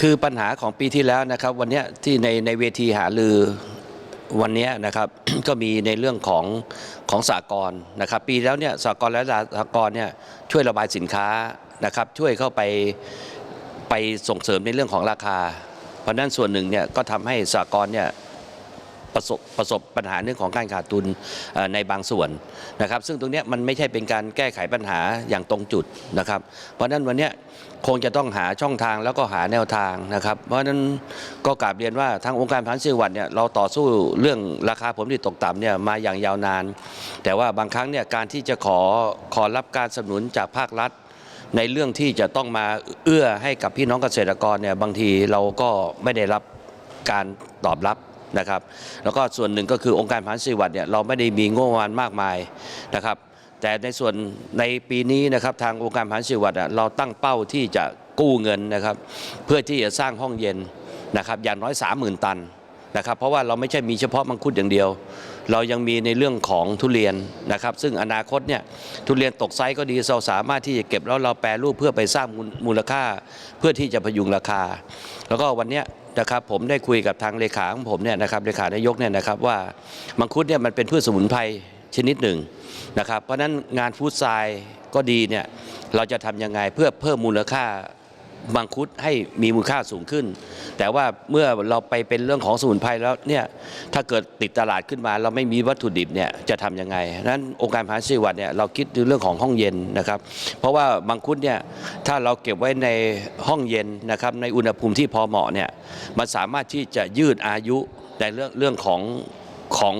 คือปัญหาของปีที่แล้วนะครับ วันนี้ที่ในในเวทีหาลือวันนี้นะครับ ก็มีในเรื่องของของสากลนะครับ ปีแล้วเนี่ยสากลและสากลเนี่ยช่วยระบายสินค้านะครับ ช่วยเข้าไปไปส่งเสริมในเรื่องของราคา เพราะนั้นส่วนหนึ่งเนี่ยก็ทำให้สากลเนี่ย ประสบประสบปัญหาเรื่องของการขาดทุนในบางส่วนนะครับ ซึ่งตรงนี้มันไม่ใช่เป็นการแก้ไขปัญหาอย่างตรงจุดนะครับ เพราะฉะนั้นวันนี้คงจะต้องหาช่องทางแล้วก็หาแนวทางนะครับ เพราะฉะนั้นก็กราบเรียนว่าทางองค์การพันธุ์จังหวัดเนี่ยเราต่อสู้เรื่องราคาผลผลิตตกต่ำเนี่ยมาอย่างยาวนาน แต่ว่าบางครั้งเนี่ยการที่จะขอขอรับการสนับสนุนจากภาครัฐ ในเรื่องที่จะต้องมาเอื้อให้กับพี่น้องเกษตรกรเนี่ยบางทีเราก็ไม่ได้รับการตอบรับ นะครับ แล้วก็ส่วนหนึ่งก็คือองค์การพันธุ์จังหวัดเนี่ยเราไม่ได้มีงบประมาณมากมายนะครับ แต่ในส่วนในปีนี้นะครับทางองค์การพันธุ์สวัดเราตั้งเป้าที่จะกู้เงินนะครับ เพื่อที่จะสร้างห้องเย็นนะครับอย่างน้อย 30,000 ตัน นะครับเพราะว่าเราไม่ใช่มีเฉพาะมังคุดอย่างเดียว เรายังมีในเรื่องของทุเรียนนะครับ ซึ่งอนาคตเนี่ยทุเรียนตกไซส์ก็ดีเราสามารถที่จะเก็บแล้วเราแปรรูปเพื่อไปสร้างมูลค่า เพื่อที่จะพยุงราคา แล้วก็วันนี้นะครับผมได้คุยกับทางเลขาของผมเนี่ยนะครับเลขานายกเนี่ยนะครับว่ามังคุดเนี่ยมันเป็นพืชสมุนไพรชนิดหนึ่งนะครับเพราะฉะนั้นงานฟู้ดไซด์ก็ดีเนี่ยเราจะทำยังไงเพื่อเพิ่มมูลค่า มังคุดให้มีมูลค่าสูงขึ้น แต่ว่าเมื่อเราไปเป็นเรื่องของสมุนไพรแล้วเนี่ยถ้าเกิดติดตลาดขึ้นมา เราไม่มีวัตถุดิบเนี่ยจะทำยังไงนั้นองค์การพาณิชย์จังหวัดเนี่ยเราคิดในเรื่องของห้องเย็นนะครับ เพราะว่ามังคุดเนี่ยถ้าเราเก็บไว้ในห้องเย็นนะครับในอุณหภูมิที่พอเหมาะเนี่ยมันสามารถที่จะยืดอายุในเรื่องเรื่องของของ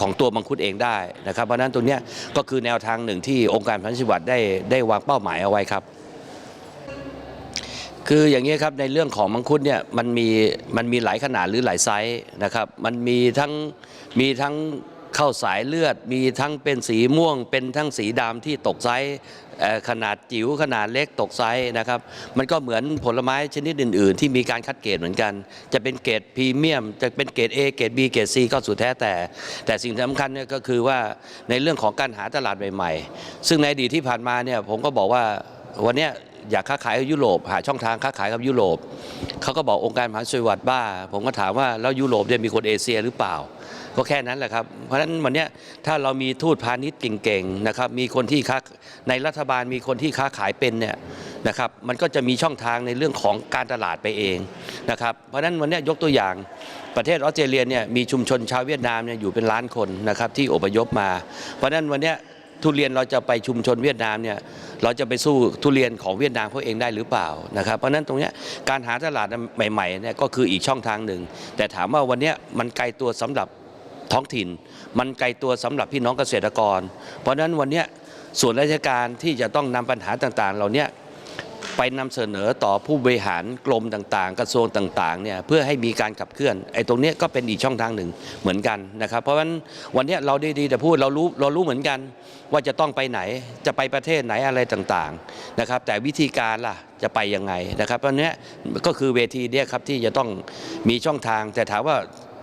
ของตัวมังคุดเองได้นะครับเพราะนั้นตรงเนี้ยก็คือแนวทางหนึ่งที่องค์การพาณิชย์จังหวัดได้ได้วางเป้าหมายเอาไว้ครับ คืออย่างนี้ครับในเรื่องของมังคุดเนี่ยมันมีมันมีหลายขนาดหรือหลายไซส์นะครับ มันมีทั้งมีทั้งเข้าสายเลือด มีทั้งเป็นสีม่วง เป็นทั้งสีดำที่ตกไซส์ขนาดจิ๋วขนาดเล็กตกไซส์นะครับ มันก็เหมือนผลไม้ชนิดอื่น ๆ ที่มีการคัดเกรดเหมือนกัน จะเป็นเกรดพรีเมียม จะเป็นเกรด A เกรด B เกรด C ก็สุดแท้แต่ แต่สิ่งสำคัญเนี่ยก็คือว่าในเรื่องของการหาตลาดใหม่ ๆ ซึ่งในอดีตที่ผ่านมาเนี่ยผมก็บอกว่าวันนี้ อยากค้าขายกับยุโรปหาช่องทางค้าขายกับยุโรปเขาก็บอกองค์การมหาชนวัดบ้า ผมก็ถามว่าแล้วยุโรปเนี่ยมีคนเอเชียหรือเปล่า ก็แค่นั้นแหละครับ เพราะฉะนั้นวันนี้ถ้าเรามีทูตพาณิชย์เก่งๆนะครับมีคนที่ค้าในรัฐบาลมีคนที่ค้าขายเป็นเนี่ยนะครับมันก็จะมีช่องทางในเรื่องของการตลาดไปเองนะครับเพราะฉะนั้นวันนี้ยกตัวอย่างประเทศออสเตรเลียเนี่ยมีชุมชนชาวเวียดนามเนี่ยอยู่เป็นล้านคนนะครับที่อพยพมา เพราะฉะนั้นวันนี้ ทุเรียนเราจะไปชุมชนเวียดนามเนี่ยเราจะไปสู้ทุเรียนของเวียดนามเขาเองได้หรือเปล่านะครับเพราะฉะนั้นตรงนี้การหาตลาดใหม่ๆเนี่ยก็คืออีกช่องทางหนึ่ง แต่ถามว่าวันนี้มันไกลตัวสำหรับท้องถิ่น มันไกลตัวสำหรับพี่น้องเกษตรกร เพราะฉะนั้นวันนี้ส่วนราชการที่จะต้องนำปัญหาต่างๆ เหล่าเนี้ย ไปนำเสนอต่อผู้บริหารกรมต่างๆ กระทรวงต่างๆเนี่ยเพื่อให้มีการขับเคลื่อนไอ้ตรงนี้ก็เป็นอีกช่องทางหนึ่งเหมือนกันนะครับเพราะฉะนั้นวันนี้เราได้ดีแต่พูดเรารู้เรารู้เหมือนกัน ว่าจะต้องไปไหนจะไปประเทศไหนอะไรต่างๆนะครับแต่วิธีการล่ะจะไปยังไงนะครับเพราะนี้ก็คือเวทีเนี่ยครับที่จะต้องมีช่องทางแต่ถามว่า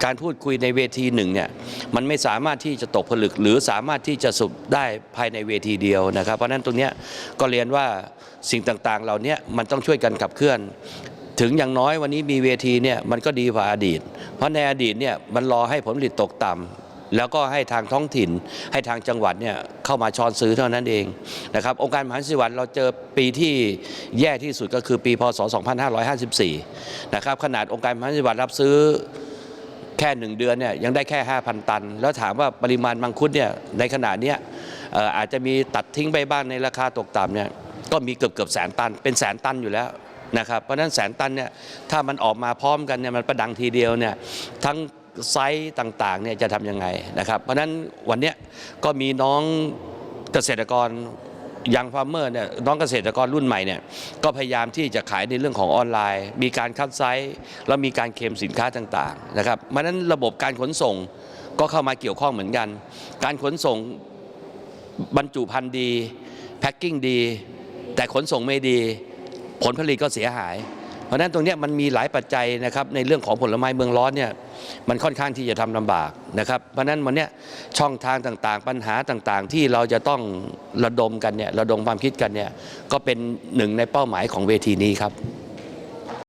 การพูดคุยในเวทีหนึ่งเนี่ยมันไม่สามารถที่จะตกผลึก หรือสามารถที่จะสุบได้ภายในเวทีเดียวนะครับ เพราะนั้นตรงนี้ก็เรียนว่าสิ่งต่างๆ เหล่านี้มันต้องช่วยกันขับเคลื่อน ถึงอย่างน้อยวันนี้มีเวทีเนี่ยมันก็ดีกว่าอดีต เพราะในอดีตเนี่ยมันรอให้ผลผลิตตกต่ำแล้วก็ให้ทางท้องถิ่นให้ทางจังหวัดเนี่ยเข้ามาช้อนซื้อเท่านั้นเองนะครับองค์การมหาสิวัตเราเจอปีที่แย่ที่สุดก็คือปีพศ 2554 นะครับขนาดองค์การมหาสิวัตรับซื้อ แค่หนึ่งเดือนเนี่ยยังได้แค่ 5,000 ตัน แล้วถามว่าปริมาณมังคุดเนี่ยในขณะเนี้ยอาจจะมีตัดทิ้งไปบ้างในราคาตกต่ำเนี่ยก็มีเกือบเกือบแสนตัน เป็นแสนตันอยู่แล้วนะครับเพราะฉะนั้นแสนตันเนี่ยถ้ามันออกมาพร้อมกันเนี่ยมันประดังทีเดียวเนี่ยทั้งไซส์ต่างๆเนี่ยจะทำยังไงนะครับเพราะฉะนั้นวันเนี้ยก็มีน้องเกษตรกร ยังฟาร์มเมอร์เนี่ยน้องเกษตรกรรุ่นใหม่เนี่ยก็พยายามที่จะขายในเรื่องของออนไลน์ มีการคัดไซส์แล้วมีการเคลมสินค้าต่างๆนะครับเพราะนั้นระบบการขนส่งก็เข้ามาเกี่ยวข้องเหมือนกัน การขนส่งบรรจุภัณฑ์ดีแพ็คกิ้งดี แต่ขนส่งไม่ดี ผลผลิตก็เสียหาย เพราะนั้นตรงนี้มันมีหลายปัจจัยนะครับในเรื่องของผลไม้เมืองร้อนเนี่ยมันค่อนข้างที่จะทำลำบากนะครับ เพราะนั้นวันนี้ช่องทางต่างๆ ปัญหาต่างๆ ที่เราจะต้องระดมกันเนี่ยระดมความคิดกันเนี่ยก็เป็นหนึ่งในเป้าหมายของเวทีนี้ครับ